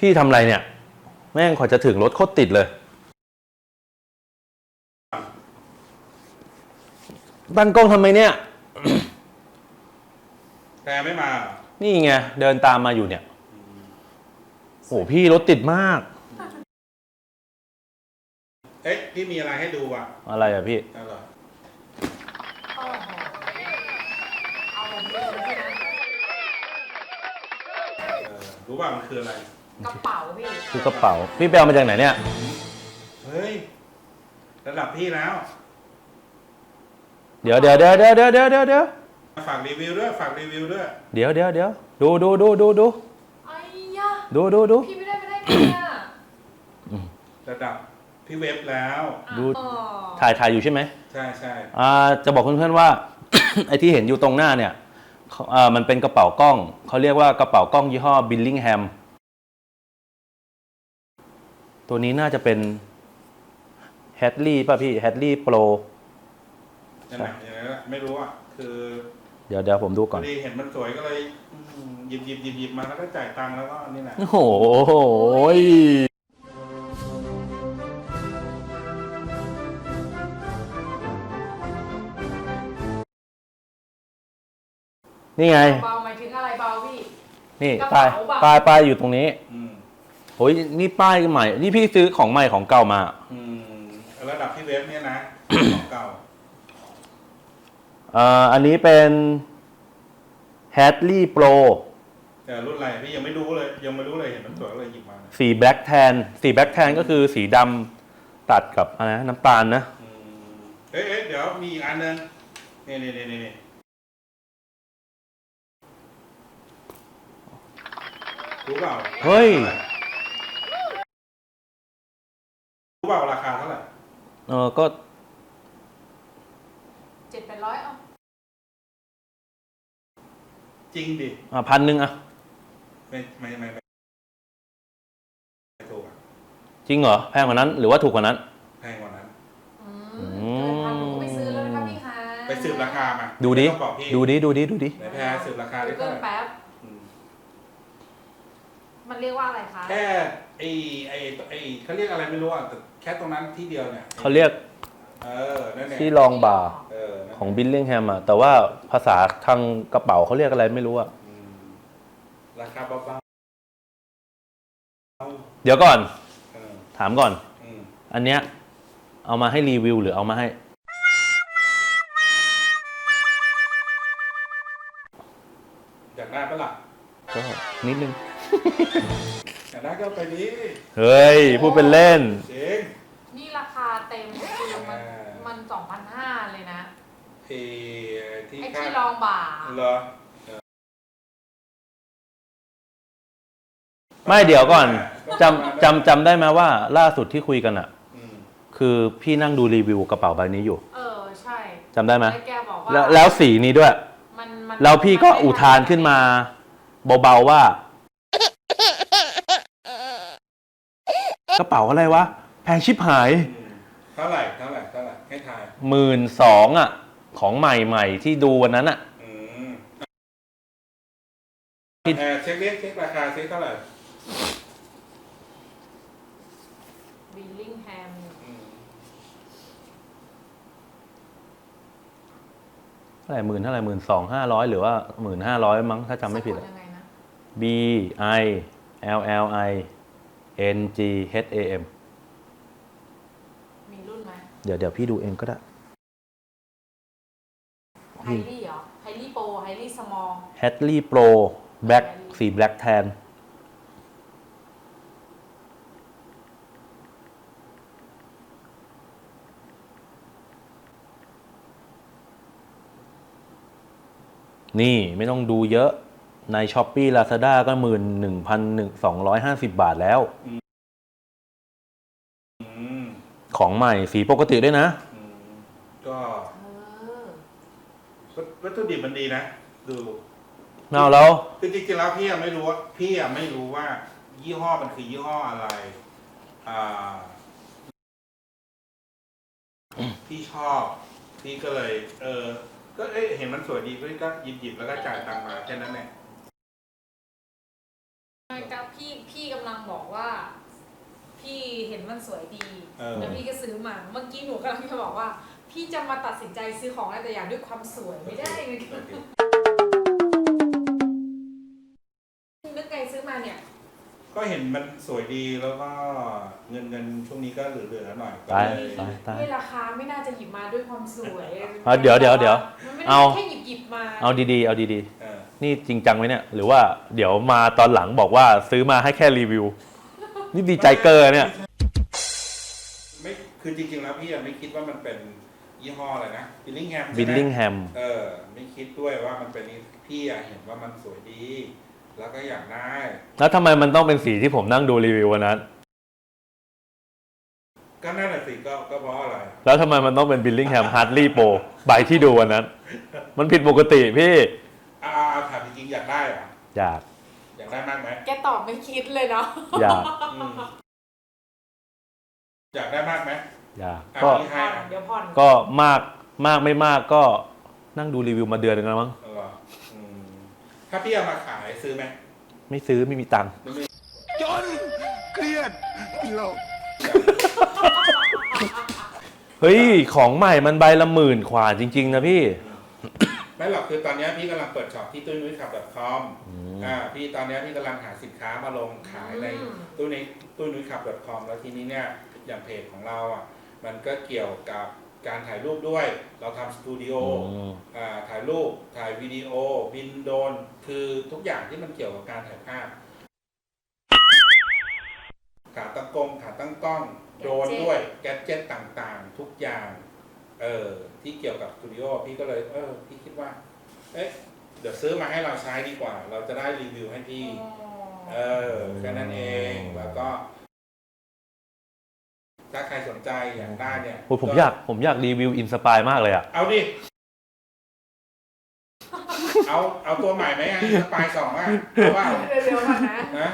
พี่ทำอะไรเนี่ย แม่งขอจะถึงรถโคตรติดเลย ตั้งกล้องทำไมเนี่ย แต่ไม่มานี่ไง เดินตามมาอยู่เนี่ยโอ้พี่รถติดมาก เอ๊ะพี่มีอะไรให้ดูอะอะไรอะพี่นั่นเหรอโอ้โหเอาแบบนี้เลยใช่ไหมเออรู้ว่ามันคืออะไร กระเป๋าพี่คือกระเป๋า พี่ไปเอามาจากไหนเนี่ย เฮ้ย ระดับพี่แล้ว เดี๋ยวเดี๋ยวเดี๋ยวเดี๋ยวเดี๋ยวเดี๋ยวเดี๋ยวเดี๋ยวฝากรีวิวด้วย ฝากรีวิวด้วย เดี๋ยวเดี๋ยวเดี๋ยวดูดูดูดูดูไอ้ยะดูดูดู พี่ไม่ได้ไม่ได้ไงอะระดับพี่เว็บแล้ว ดู อ๋อถ่ายถ่ายอยู่ใช่ไหมใช่ใช่อ่าจะบอกเพื่อนๆว่า ไอ้ที่เห็นอยู่ตรงหน้าเนี่ยเขาอ่ามันเป็นกระเป๋ากล้อง เขาเรียกว่ากระเป๋ากล้องยี่ห้อ Billingham ตัวนี้น่าจะเป็น Hadley ป่ะพี่ Hadley Pro ยังไงอย่างนั้นแหละไม่รู้อะคือเดี๋ยวเดี๋ยวผมดูพก่ออน ดีเห็นมันสวยก็เลยอืมหยิบหยิบหยิบหยิบมาแล้วก็จ่ายตังค์แล้วก็นี่แหละ โอ้โหนี่ไง เบาหมายถึงอะไรเบาพี่ นี่กระป้ายเป๋าเปล่าป้ายป้ายอยู่ตรงนี้ อืม โอ้ยนี่ป้ายใหม่ นี่พี่ซื้อของใหม่ของเก่ามา อืมระดับพี่เว็บเนี่ยนะ ของเก่าเอ่ออันนี้เป็น Hadley Pro แต่รุ่นอะไรพี่ยังไม่รู้เลย ยังไม่รู้เลยเห็นมันสวยก็เลยหยิบมานะสี Black Tan สี Black Tan ก็คือสีดำตัดกับอะไรนะน้ำตาลนะ อืมเอ๊ะเอ๊ะเดี๋ยวมีอีกอันหนึงนี่นี่นี่นี่นี่รู้เปล่าเฮ้ยรู้ เปล่าราคาเท่าไหร่ เออก็เจ็ดแปดร้อยเอาจริงดิพันหนึ่งอะไม่ไม่ไม่ไม่ไม่ถูกอะจริงเหรอแพงกว่านั้น หรือว่าถูกกว่านั้น แพงกว่านั้น อืมอืมเกินพันหนูก็ไปซื้อแล้วนะคะพี่คะไปสืบราคามาดูดิไม่ต้องบอกพี่ดูดิดูดิดูดิไหนแพรสืบราคาได้เกิเท่านไหร่แป๊บอื มมันเรียกว่าอะไรคะแค่ไอไอไอเขาเรียกอะไรไม่รู้อะแต่แค่ตรงนั้นที่เดียวเนี่ยเขาเรียกเออนั่นแหละที่รองบ่าเออนั่นแหละของ Billingham อะแต่ว่าภาษาทางกระเป๋าเขาเรียกอะไรไม่รู้อะอืมราคาเบาเดี๋ยวก่อนๆเออถามก่อน อืมอันเนี้ยเอามาให้รีวิวหรือเอามาให้ อยากได้ปะล่ะก็นิดนึง อยากได้ก็ไปนี้เฮ้ย พูดเป็นเล่น เจ๊งนี่ราคาเต็มคือมันอ่ามันสองพันห้าเลยนะไอที่ไอ้ค่าที่รองบ่าเหรอไม่เดี๋ยวก่อนจำจำจำได้ไหมว่า ล่าสุดที่คุยกันอะอืมคือพี่นั่งดูรีวิวกระเป๋าใบนี้อยู่เออใช่จำได้ไหมแล้วแกบอกว่าแล้วแล้วสีนี้ด้วย มันมันแล้วพี่ก็อุทานขึ้นมา เบาๆว่า กระเป๋าอะไรวะ แพงชิบหายอืมเท่าไหร่เท่าไหร่เท่าไหร่ให้ทายหมื่นสองอะ ของใหม่ๆที่ดูวันนั้นอะ อืมผิดเออเช็คเรียกเช็คราคาเช็คเท่าไหร่บิลลิงแฮมอืมเท่าไหร่หมื่นเท่าไหร่หมื่นสองห้าร้อยหรือว่าหมื่นห้าร้อยมั้งถ้าจำไม่ผิดสะกอะยังไงนะ B I L L I N G H A M มีรุ่นไหมเดี๋ยวเดี๋ยวพี่ดูเองก็ได้ ไฮลี่เหรอ ไฮลี่โปรไฮลี่สมอล Hadley Pro Black สี Black Tan นี่ไม่ต้องดูเยอะ ใน s h อ p e e Lazada ก็หมื่นหนึ่งพันหนึ่งสองร้อยห้าสิบบาทแล้ว อืมของใหม่สีปกติด้วยนะ อืมก็เออวัตถุดิบมันดีนะ ดู เอาแล้ว คือจริงๆแล้วพี่อะไม่รู้ว่าพี่อะไม่รู้ว่า ยี่ห้อมันคือยี่ห้ออะไร อ่าพี่ชอบ พี่ก็เลย เออ ก็เอ๊ะเห็นมันสวยดีพี่ก็หยิบหยิบๆแล้วก็จ่ายตังค์มาแค่นั้นแหละไงไม่ กับพี่พี่กำลังบอกว่า พี่เห็นมันสวยดีเออ แล้วพี่ก็ซื้อมาเมื่อกี้หนูกำลังจะบอกว่า พี่จะมาตัดสินใจซื้อของอะไรแต่อย่างด้วยความสวยไม่ได้ไงนึกไงซื้อมาเนี่ยก็เห็นมันสวยดีแล้วก็เงินเงินช่วงนี้ก็เหลือๆหน่อยก็ตายเลยตายตายด้วยราคาไม่น่าจะหยิบมาด้วยความสวยอะเดี๋ยวเดี๋ยวเดี๋ยวมันไม่เอาได้แค่หยิบหยิบมาเอาดีๆ เอาดีเออๆ นี่จริงจังไหมเนี่ยหรือว่าเดี๋ยวมาตอนหลังบอกว่าซื้อมาให้แค่รีวิว นี่ดีใจเกินเนี่ย ไม่คือจริงๆแล้วพี่อะไม่คิดว่ามันเป็นยี่ห้ออะไรนะบิลลิงแฮมบิลลิงแฮมเออ ไม่คิดด้วยว่ามันเป็นพี่อะเห็นว่ามันสวยดี แล้วก็อยากได้แล้วทำไมมันต้องเป็นสีที่ผมนั่งดูรีวิววันนั้น ก็นั่นแหละสิก็ก็เพราะอะไร แล้วทำไมมันต้องเป็นบิลลิงแฮมฮาร์ดลีโปใบที่ดูวันนั้น มันผิดปกติพี่ ออยากอยากได้มากไหมแกตอบไม่คิดเลยเนาะอยากอืมอยากได้มากไหมอยากอะก็พี่ให้ผ่อนอะเดี๋ยวผ่อนก็มากมากไม่มากก็นั่งดูรีวิวมาเดือนนึงแล้วมั้งเอาเหรออืมถ้าพี่เอามาขายซื้อไหมไม่ซื้อไม่มีตังค์จนเครียดโลกเฮ้ยของใหม่มันใบละหมื่นกว่าจริง ๆ นะพี่ ไม่หรอกคือตอนเนี้ยพี่กำลังเปิดช็อปที่ตุ้ยนุ้ยขับ .com อ่าพี่ตอนเนี้ยพี่กำลังหาสินค้ามาลงขายในอืมตุ้ยนุ้ยตุ้ยนุ้ยขับ .com แล้วทีนี้เนี่ยอย่างเพจของเราอะมันก็เกี่ยวกับการถ่ายรูปด้วย เราทำสตูดิโออืมอ่าถ่ายรูปถ่ายวิดีโอ บินโดรนคือทุกอย่างที่มันเกี่ยวกับการถ่ายภาพขาตั้งกล้องขาตั้งกล้องโดรนด้วยแกดเจ็ตต่างๆ ทุกอย่าง เออ ที่เกี่ยวกับสตูดิโอพี่ก็เลยเออพี่คิดว่า เอ๊ะเดี๋ยวซื้อมาให้เราใช้ดีกว่า เราจะได้รีวิวให้พี่ เออแค่นั้นเองแล้วก็ ถ้าใครสนใจอยากได้เนี่ยโอ้ยผมอยากผมอยากรีวิวอินสปายมากเลยอะ เอาดิ เอาเอาตัวใหม่ไหมอะสปายสองอะเอาว่าเดี๋ยวๆก่อนนะ นะ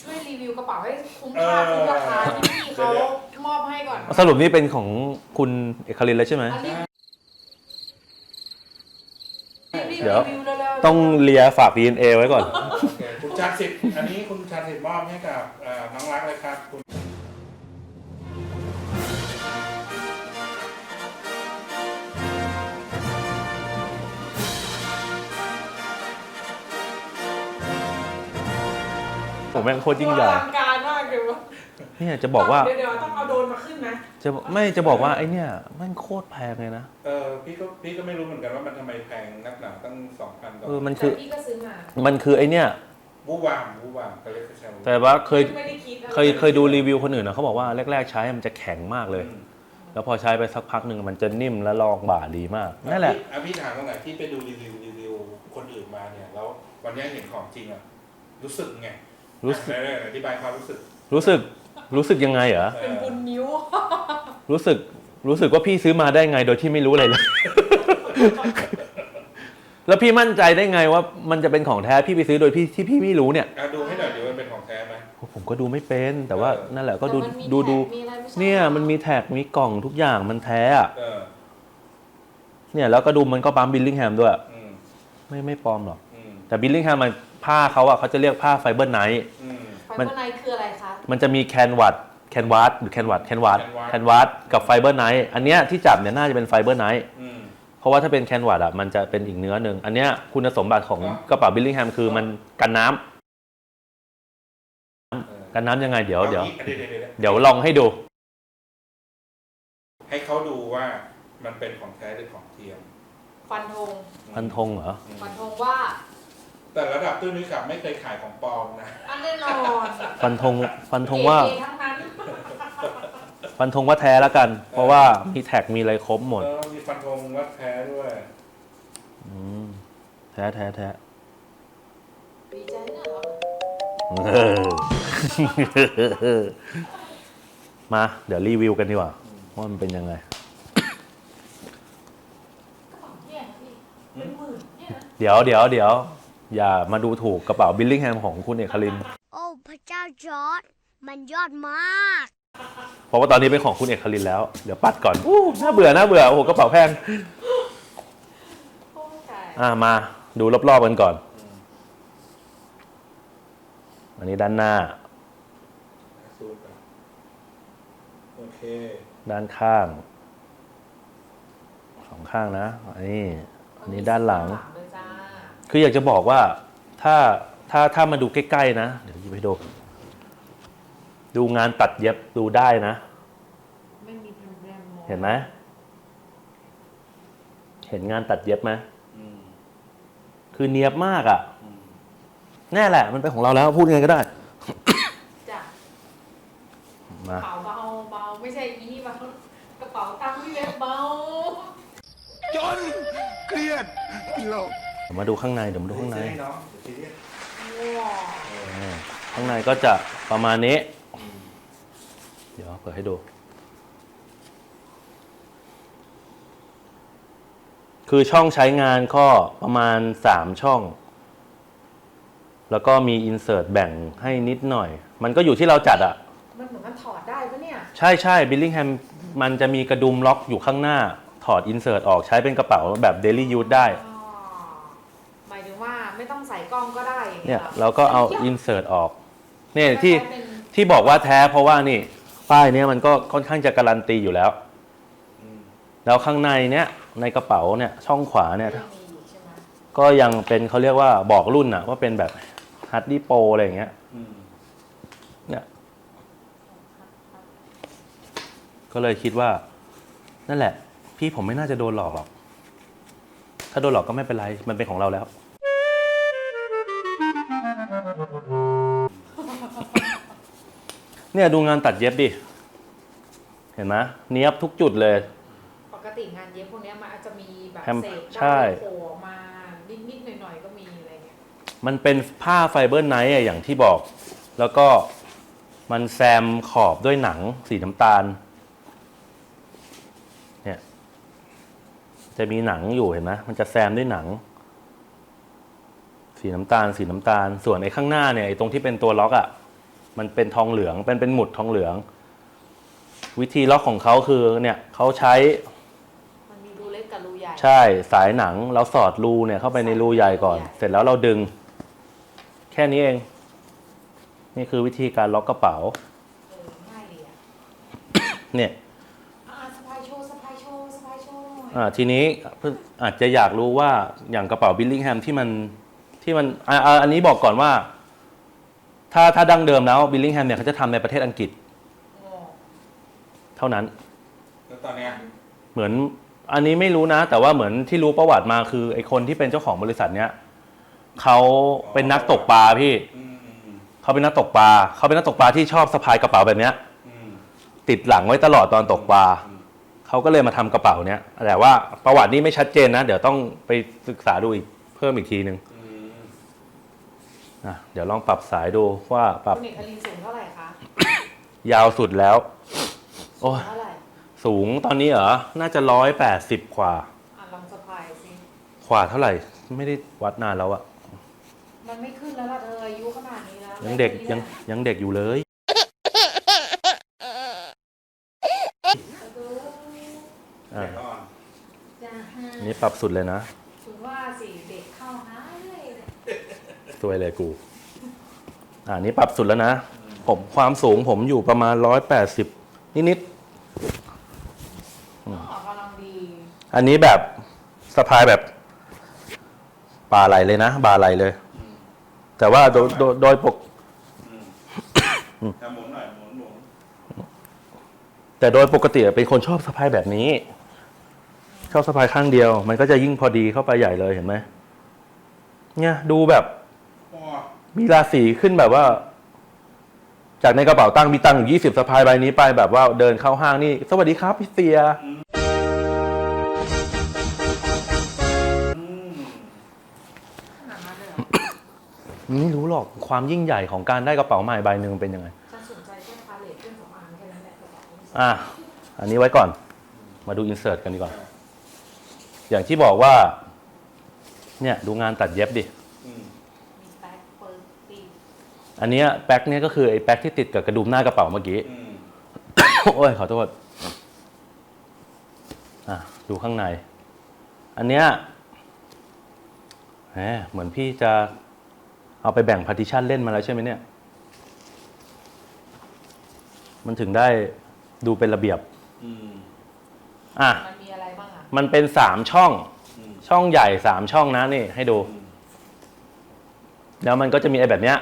ช่วยรีวิวกระเป๋าให้คุ้มค่าเออคุ้มราคาที่พี่เขาเดี๋ยว มอบให้ก่อนสรุปนี่เป็นของคุณเอกลินแล้วใช่ไหม อันนี้รีบเดี๋ยว รีวิวเร็วๆต้องเลียฝาก DNA ไว้ก่อน โอเคคุณชาติสิทธิ์อันนี้คุณชาติสิทธิ์มอบให้กับเอ่อน้องรักเลยครับคุณผมแม่งโคตรยิ่งใหญ่ อลังการมากเลยวะ เนี่ยจะบอกว่าเดี๋ยวๆต้องเอาโดรนมาขึ้นนะ จะไม่จะบอกว่าไอเนี่ยมันโคตรแพงเลยนะเออพี่ก็พี่ก็ไม่รู้เหมือนกันว่ามันทำไมแพงนักหนาตั้งสองพันต่อเออมันแต่คือพี่ก็ซื้อมามันคือไอเนี่ย วูวามวูวามก็เรียกว่าใช่แต่ว่าเคยไม่ได้คิดอะไรเคยเคยดูรีวิวคนอื่นนะเขาบอกว่าแรกๆใช้มันจะแข็งมากเลย อืมแล้วพอใช้ไปสักพักหนึ่งมันจะนิ่มและลองบ่าดีมากนั่นแหละ อะพี่ถามตรงไหนที่ไปดูรีวิวรีวิวคนอื่นมาเนี่ยแล้ววันนี้เห็นของจริงอะรู้สึกไงรู้สึกไหนๆอธิบายความรู้สึกรู้สึก รู้สึกยังไงเหรอเออเป็นบุญนิ้ว รู้สึก รู้สึกว่าพี่ซื้อมาได้ไงโดยที่ไม่รู้อะไรเลย แล้วพี่มั่นใจได้ไงว่ามันจะเป็นของแท้พี่ไปซื้อโดยพี่ที่พี่ไม่รู้เนี่ย อะดูให้หน่อยเดี๋ยวมันเป็นของแท้ไหม ผมก็ดูไม่เป็น แต่ว่าเออนั่นแหละก็ดูแต่มันมีดูดูแท็กมีอะไรไม่ใช่เนี่ยมันมีแท็กมีกล่องทุกอย่างมันแท้อะเออ เนี่ยแล้วก็ดูมันก็ปั๊มบิลลิงแฮมด้วย อืม ไม่ไม่ปลอมหรอก อืม แต่บิลลิงแฮมมันผ้าเขาอะเขาจะเรียกผ้าไฟเบอร์ไนท์ อืม ไฟเบอร์ไนท์คืออะไรคะ มันจะมีแคนวัตแคนวัตหรือแคนวัตแคนวัต Canvas แคนวัตกับไฟเบอร์ไนท์อันเนี้ยที่จับเนี่ยน่าจะเป็นไฟเบอร์ไนท์อืม เพราะว่าถ้าเป็นแคนวัตอะมันจะเป็นอีกเนื้อหนึ่งอันเนี้ยคุณสมบัติของอ๋อกระเป๋าบิลลิงแฮมคือมันกันน้ำเออกันน้ำยังไงเดี๋ยวเดี๋ยวอางี้เดี๋ยวเดี๋ยวเดี๋ยวเดี๋ยวลองให้ดู ให้เขาดูว่ามันเป็นของแท้หรือของเทียมฟันธงพันธงเหรออืมฟันธงว่า แต่ระดับตู้นี้ขับไม่เคยขายของปลอมนะ อันแน่นอนฟันธงฟันธงว่าเอทั้งนั้นฟันธงว่าแท้แล้วกัน เพราะว่ามีแท็กมีอะไรครบหมดเออมีฟันธงวัดแท้ด้วย อืมแท้แท้แท้ดีใจนะเราเออ มา เดี๋ยวรีวิวกันดีกว่าว่ามันเป็นยังไง กระเป๋าเนี่ยนะพี่เป็นหมื่นเนี่ยนะเดี๋ยวเดี๋ยวเดี๋ยว อย่ามาดูถูกกระเป๋าบิลลิงแฮมของคุณเอกลิน โอ้พระเจ้าจอร์ดมันยอดมาก เพราะว่าตอนนี้เป็นของคุณเอกลินแล้ว เดี๋ยวปัดก่อนอู้น่าเบื่อน่าเบื่อ โอ้โหกระเป๋าแพงโอ้ตายอ่ามาดูรอบๆกันก่อน อันนี้ด้านหน้าสูตรอะโอเคด้านข้างสองข้างนะอันนี้อันนี้ด้านหลังด้วยจ้า คืออยากจะบอกว่าถ้าถ้าถ้ามาดูใกล้ๆนะ เดี๋ยวหยิบให้ดู ดูงานตัดเย็บดูได้นะ ไม่มีเป็นแบรนด์เห็นไหมเห็นงานตัดเย็บไหมอืมคือเนียบมากอะ่ะอืมแน่แหละ มันเป็นของเราแล้วพูดยังไงก็ได้ จ้ะมาเป๋าเบาเบาไม่ใช่อีนี่เบากระเป๋าตังค์พี่เล็กเบา จนเครียดเป็นโรค เดี๋ยวมาดูข้างในเดี๋ยวมาดูข้างในซื้อให้น้องเดี๋ยวซีเรียสว้าวอ่าข้างในก็จะประมาณนี้ เดี๋ยวเปิดให้ดู คือช่องใช้งานก็ประมาณ 3 ช่อง แล้วก็มีอินเสิร์ตแบ่งให้นิดหน่อย มันก็อยู่ที่เราจัดอะมันเหมือนมันถอดได้ปะเนี่ย ใช่ใช่บิลลิงแฮมมันจะมีกระดุมล็อกอยู่ข้างหน้า ถอดอินเสิร์ตออกใช้เป็นกระเป๋าแบบเดลี่ยู e ได้ อ๋อหมายถึงว่าไม่ต้องใส่ กล้องก็ได้อย่างเนี่ยหรเราก็เอายะอินเสิร์ตออกเนี่ยที่คล้ายๆเป็นที่บอกว่าแท้เพราะว่านี่ป้ายเนี้ยมันก็ค่อนข้างจะการันตีอยู่แล้ว อืมแล้วข้างในเนี้ยในกระเป๋าเนี่ยช่องขวาเนี่ย ยังมีอยู่ใช่ไหมก็ยังเป็นเขาเรียกว่าบอกรุ่นอะว่าเป็นแบบฮัตดี้โปอะไรอย่างเงี้ย อืมเนี่ยก็เลยคิดว่า นั่นแหละ พี่ผมไม่น่าจะโดนหลอกหรอก ถ้าโดนหลอกก็ไม่เป็นไร มันเป็นของเราแล้ว เนี่ยดูงานตัดเย็บดิ เห็นไหมเนี้ยบทุกจุดเลย ปกติงานเย็บพวกเนี้ยมันอาจจะมีแบบแฮมเศษใช่ ด้านโผล่ออกมานิดๆหน่อยๆก็มีอะไรเงี้ยมันเป็นผ้าไฟเบอร์ไนท์อะอย่างที่บอก แล้วก็มันแซมขอบด้วยหนังสีน้ำตาล เนี่ย จะมีหนังอยู่เห็นไหมมันจะแซมด้วยหนัง สีน้ำตาล สีน้ำตาล ส่วนไอ้ข้างหน้าเนี่ยไอ้ตรงที่เป็นตัวล็อกอะ่ะ มันเป็นทองเหลืองเป็นเป็นหมุดทองเหลือง วิธีล็อกของเขาคือเนี่ยเขาใช้มันมีรูเล็กกับรูใหญ่ใช่สายหนังเราสอดรูเนี่ยเข้าไปในรูใหญ่ก่อน เสร็จแล้วเราดึง แค่นี้เอง นี่คือวิธีการล็อกกระเป๋าเออง่ายดีอะเนี่ย อ่าสะพายโชว์สะพายโชว์สะพายโชว์หน่อย อ่าทีนี้เพิ่งอาจจะอยากรู้ว่าอย่างกระเป๋าบิลลิงแฮมที่มันที่มันอ่าอ่าอันนี้บอกก่อนว่า ถ้าถ้าดั้งเดิมแล้วบิลลิงแฮมเนี่ยเขาจะทำในประเทศอังกฤษโอ้เท่านั้น แล้วตอนเนี้ยเหมือนอันนี้ไม่รู้นะ แต่ว่าเหมือนที่รู้ประวัติมาคือไอคนที่เป็นเจ้าของบริษัทเนี้ยเขาเป็นนักตกปลาพี่อืมอืมอืมเขาเป็นนักตกปลาเขาเป็นนักตกปลาที่ชอบสะพายกระเป๋าแบบเนี้ย อืมติดหลังไว้ตลอดตอนตกปลาอืมเขาก็เลยมาทำกระเป๋าเนี้ยแต่ว่าประวัตินี้ไม่ชัดเจนนะ เดี๋ยวต้องไปศึกษาดูอีกเพิ่มอีกทีนึงอืม นะเดี๋ยวลองปรับสายดูว่าปรับคุณเอกลินสูงเท่าไหร่คะยาวสุดแล้ว โอ้ยเท่าไหร่สูงตอนนี้เหรอ น่าจะร้อยแปดสิบกว่า อะลองสะพายสิขวาเท่าไหร่ ไม่ได้วัดนานแล้วอะมันไม่ขึ้นแล้วล่ะเธออายุขนาดนี้แล้วยังเด็กไม่ยังขึ้นยังเด็กอยู่เลยแล้วอะเดี๋ยวก่อนจ้าฮะอันนี้ปรับสุดเลยนะ ถึงว่าสิเด็กเข้าหาเลยเนี่ย สวยเลยกู อ่านี้ปรับสุดแล้วนะ ผมความสูงผมอยู่ประมาณร้อยแปดสิบนิดอ๋อกำลังดีๆ อันนี้แบบสะพายแบบบาไหลเลยนะ บาไหลเลย แต่ว่าโดยโดยโดยปกอืมจะหมุนหน่อยหมุนหมุนแต่โดยปกติเป็นคนชอบสะพายแบบนี้ ชอบสะพายข้างเดียว มันก็จะยิ่งพอดีเข้าไปใหญ่เลยเห็นไหมเนี่ยดูแบบว้า มีราศีขึ้นแบบว่า จากในกระเป๋าตังค์มีตังค์อยู่ยี่สิบสะพายใบนี้ไปแบบว่าเดินเข้าห้างนี่ สวัสดีครับพี่เสียอืมขนาดนั้นเลยเหรอไม่รู้หรอกความยิ่งใหญ่ของการได้กระเป๋าใหม่ใบหนึ่งเป็นยังไงฉันสนใจแค่พาเลทเครื่องสำอางแค่นั้นแหละกระเป๋าอะ อันนี้ไว้ก่อน มาดูอินเสิร์ตกันดีกว่า อย่างที่บอกว่า เนี่ย ดูงานตัดเย็บดิ อืม มีแบ็คเปิร์ปี อันเนี้ยแป๊กเนี่ยก็คือไอ้แป๊กที่ติดกับกระดุมหน้ากระเป๋าเมื่อกี้อืมโอ้ยขอโทษอะดูข้างใน อันเนี้ยแหมเหมือนพี่จะเอาไปแบ่งพาร์ติชันเล่นมาแล้วใช่ไหมเนี่ย มันถึงได้ดูเป็นระเบียบอืมอะ มันมีอะไรบ้างอะมันเป็นสามช่องอืมช่องใหญ่สามช่องนะนี่ให้ดูอืมแล้วมันก็จะมีไอ้แบบเนี้ย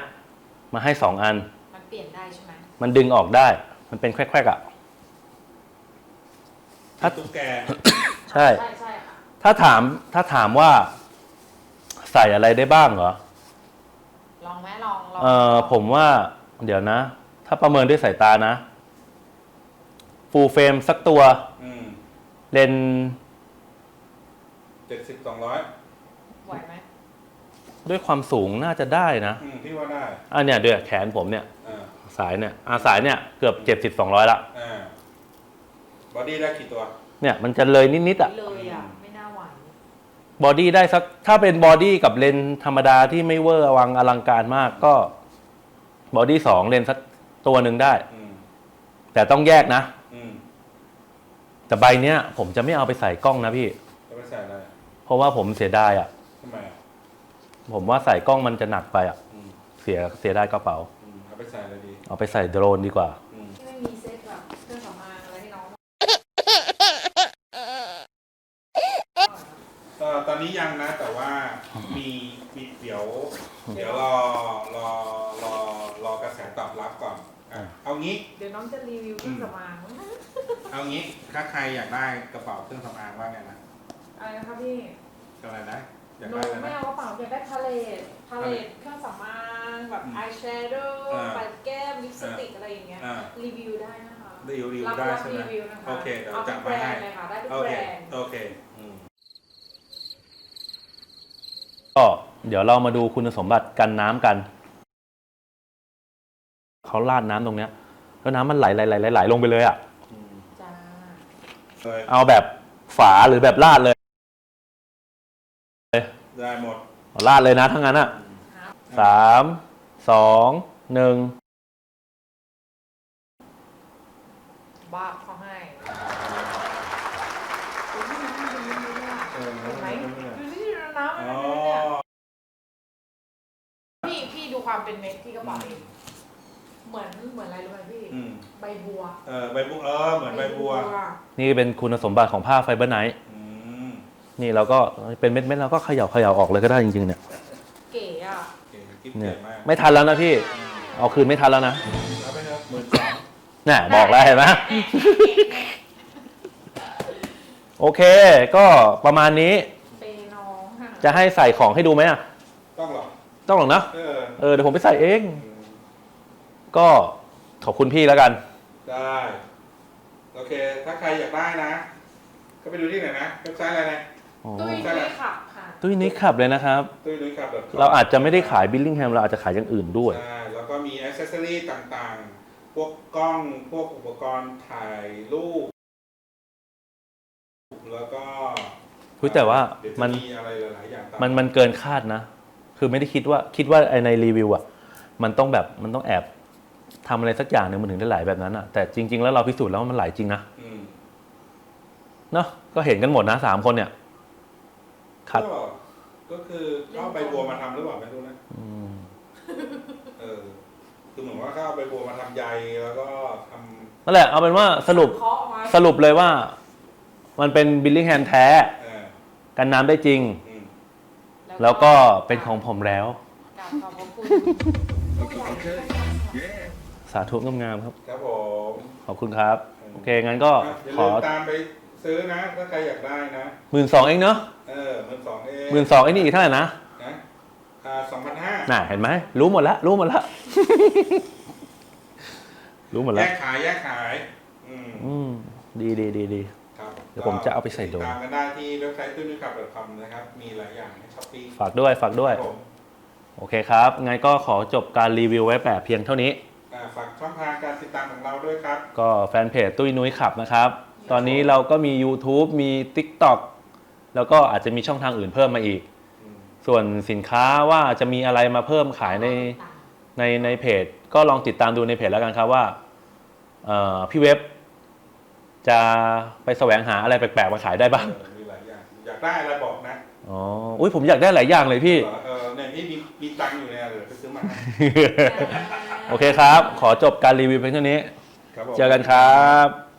มาให้สองอัน มันเปลี่ยนได้ใช่ไหมมันดึงออกได้ มันเป็นแควกๆอะ ถ้าตุ๊กแก ใช่ ใช่ใช่ค่ะถ้าถามถ้าถามว่าใส่อะไรได้บ้างเหรอ ลองไหมลองลองเออผมว่า เดี๋ยวนะ ถ้าประเมินด้วยสายตานะ ฟูลเฟรมสักตัว อืมเลนส์เจ็ดสิบสองร้อยไหวไหมด้วยความสูงน่าจะได้นะ อืมพี่ว่าได้ อันเนี้ยด้วยแขนผมเนี่ยอ่าสายเนี่ยอ่าสายเนี่ยเกือบเจ็ดสิบสองร้อยละอ่าบอดี้ได้กี่ตัวเนี่ยมันจะเลยนิดๆอะเลยอะ ไม่น่าไหวบอดี้ได้สักถ้าเป็นบอดี้กับเลนส์ธรรมดาที่ไม่เวอร์อวังอลังการมากก็บอดี้สองเลนส์สักตัวหนึ่งได้ อืมแต่ต้องแยกนะ อืมแต่ใบเนี้ยผมจะไม่เอาไปใส่กล้องนะพี่ จะไปใส่อะไรเพราะว่าผมเสียดายอะ ทำไมอะผมว่าใส่กล้องมันจะหนักไปอะอืม เสียเสียดายกระเป๋า อืมเอาไปใส่อะไรดีเอาไปใส่โดรนดีกว่า อืมที่ไม่มีเซ็ตแบบเครื่องสำอางอะไรให้น้องเอ่อตอนนี้ยังนะแต่ว่ามีมีเดี๋ยว เดี๋ยวรอรอรอรอกระแสตอบรับก่อนอะเอางี้ เดี๋ยวน้องจะรีวิวเครื่องสำอางเอางี้ถ้าใครอยากได้กระเป๋าเครื่องสำอางว่าไงนะอะไรนะคะพี่อะไรนะ อยากหนูได้อะไรไม่นะ เอากระเป๋าอยากได้พาเลตพาเลตเครื่องสำอางแบบอืมอายแชโดว์อ่าปัดแก้มลิปสติกอะไรอย่างเงี้ยอ่า รีวิวได้นะคะรีวิวรับได้รับใช่ไหมรีวิวนะคะโอเคเดี๋ยวเอาจัทุดกแบมารให้นด์เลยค่ะได้ทุกโอแบเค รนด์ โอเคอืมก็เดี๋ยวเรามาดูคุณสมบัติกันน้ำกัน เขาราดน้ำตรงเนี้ยแล้วน้ำมันไหลไหลไหลไหลไหลลงไปเลยอะอืมจ้าเลยเอาแบบฝาหรือแบบราดเลย ได้หมดราดเลยนะทั้งนั้นอะครับสามสองหนึ่งบ้าเขาให้ดูที่น้ำมันเป็นยังไงเนี่ยเออเห็นไหมดูที่น้ำมันอ๋เป็นอยังไงเนี่ยพี่พี่ดูความเป็นเม็ดที่กระเป๋าเองเหมือนเหมือนอะไรรู้ไหมพี่อืมใบบัว เออใบบัวเออเหมือนใบบัว นี่เป็นคุณสมบัติของผ้าไฟเบอร์ไนท์อืม นี่เราก็เป็นเม็ดๆเราก็เขย่าเขย่าออกเลยก็ได้จริงๆเนี่ยเก๋อะเก่งกิ๊บเนี่เก่ยงมากไม่ทันแล้วนะพี่ เอาคืนไม่ทันแล้วนะรับไปเถอะหมื่นสองน่ะบอกแล้วเห็นไหมโอเค ก็ประมาณนี้เปย์น้องค่ะจะให้ใส่ของให้ดูไหมอะ ต้องเหรอ ต้องหรอกนะเออเออเดี๋ยวผมไปใส่เองอืมก็ขอบคุณพี่แล้วกัน ได้ โอเค ถ้าใครอยากได้นะ ก็ไปดูที่ไหนนะเว็บไซต์อะไรนะ ตุ้ยตุ้ยขับค่ะ ตุ้ยนิกขับเลยนะครับ ตุ้ยนุ้ยขับเราอาจจะไม่ได้ขายบิลลิงแฮมเราอาจจะขายอย่างอื่นด้วย ใช่แล้วก็มีอ c เซสซอรี่ต่างๆ พวกกล้องพวกอุปกรณ์ถ่ายรูป แล้วก็คุยแต่ว่าเดี๋ยจะมันมีอะไรหลายๆอย่างตามันมันเกินคาดนะ คือไม่ได้คิดว่าคิดว่าไอ้ในรีวิวอะ มันต้องแบบมันต้องแอบทำอะไรสักอย่างหนึ่งมันถึงได้ไหลแบบนั้นอะ แต่จริง ๆ แล้วเราพิสูจน์แล้วว่ามันไหลจริงนะ อืม เนาะก็เห็นกันหมดนะสามคนเนี่ย ครับ ก็ก็คือเข้าไปบัวมาทำหรือเปล่าไม่รู้นะอืมเออคือเหมือนว่าเข้าไปบัวมาทำใยแล้วก็ทำนั่นแหละเอาเป็นว่าสรุปเคาะออกมาสรุปเลยว่า มันเป็นบิลลิงแฮมแท้ เออกันน้ำได้จริง อืมแล้วก็เป็นของผมแล้ว กราบขอบพระคุณ สาธุงามๆครับ ครับผมขอบคุณครับ โอเค งั้นก็อะอย่าขลือมตามไปซื้อนะ ถ้าใครอยากได้นะ หมื่นสองเองเนาะ เออหมื่นสองเองหมื่นสองไอ้นี่อีกเท่าไหร่นะนะอ่าสองพันห้าน่ะเห็นไหมรู้หมดแล้วรู้หมดแล้วรู้หมดแยแล้วกขายแยกขาย อืมอืมดีดีดีดี ครับเดี๋ยวผมจะเอาไปใส่โดม ติดตามกันได้ที่เว็บไซต์ตุ้นขับ .com นะครับ มีหลายอย่างในช้อปปี้ฝากด้วยฝากด้วย ผมโอเคครับงั้นก็ขอจบการรีวิวไว้แต่เพียงเท่านี้ อ่าฝากช่องทางการติดตามของเราด้วยครับ ก็แฟนเพจตุ้ยนุ้ยขับนะครับ ตอนนี้เราก็มี YouTube มี TikTok แล้วก็อาจจะมีช่องทางอื่นเพิ่มมาอีกอืมส่วนสินค้าว่าจะมีอะไรมาเพิ่มขายในในในเพจ ก็ลองติดตามดูในเพจแล้วกันครับว่าเอ่อพี่เว็บจะไปแสวงหาอะไรแปลกๆมาขายได้บ้างเออมีหลายอย่างอยากได้อะไรบอกนะอ๋ออุ้ยผมอยากได้หลายอย่างเลยพี่เออเออเนี่ยนี่มีมีตังค์อยู่เนี่ยเดี๋ยวไปซื้อมาให้โอเคครับ ขอจบการรีวิวเพียงเท่านี้คครับผมเจอกันครับ